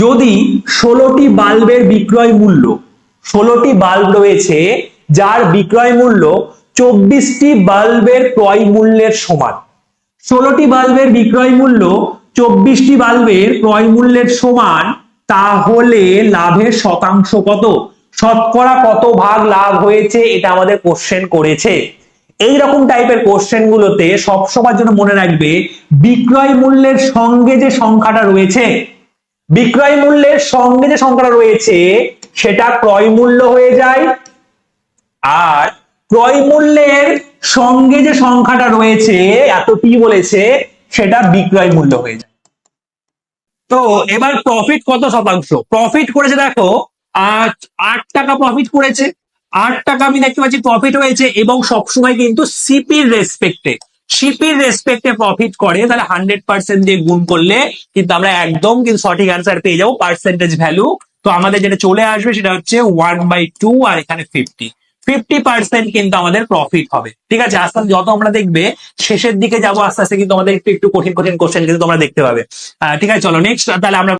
যদি ষোলোটি বাল্বের বিক্রয় মূল্য, ষোলোটি বাল্ব রয়েছে যার বিক্রয় মূল্য চব্বিশটি বাল্বের ক্রয় মূল্যের সমান। ষোলোটি বাল্বের বিক্রয় মূল্য চব্বিশটি বাল্বের ক্রয় মূল্যের সমান, তাহলে লাভের শতাংশ কত? শতকরা কত ভাগ লাভ হয়েছে? এটা আমাদের কোশ্চেন করেছে। এই রকম টাইপের কোশ্চেন গুলোতে সবসময়ের জন্য মনে রাখবে, বিক্রয় মূল্যের সঙ্গে যে সংখ্যাটা রয়েছে বিক্রয় মূল্যের সঙ্গে যে সংখ্যাটা রয়েছে, সেটা ক্রয় মূল্য হয়ে যায়। আর ক্রয় মূল্যের সঙ্গে যে সংখ্যাটা রয়েছে এতটি বলেছে, সেটা বিক্রয় মূল্য হয়ে যায়। তো এবার প্রফিট কত শতাংশ? প্রফিট করেছে দেখো, আট আট টাকা প্রফিট করেছে। আট টাকা আমি দেখতে পাচ্ছি প্রফিট হয়েছে এবং সবসময় কিন্তু সিপির রেসপেক্টে সিপির রেসপেক্টে প্রফিট করে, তাহলে হান্ড্রেড পার্সেন্ট দিয়ে গুণ করলে কিন্তু আমরা একদম কিন্তু সঠিক অ্যান্সার পেয়ে যাব পার্সেন্টেজ ভ্যালু তো আমাদের যেটা চলে আসবে সেটা হচ্ছে ওয়ান বাই টু আর এখানে ফিফটি ফিফটি পার্সেন্ট কিন্তু আমাদের প্রফিট হবে। ঠিক আছে, আস্তে আস্তে যত আমরা দেখবে, শেষের দিকে যাব আস্তে আস্তে কিন্তু আমাদের একটু একটু কঠিন কঠিন কোশ্চেন কিন্তু তোমরা দেখতে পাবে। ঠিক আছে, চলো নেক্সট তাহলে আমরা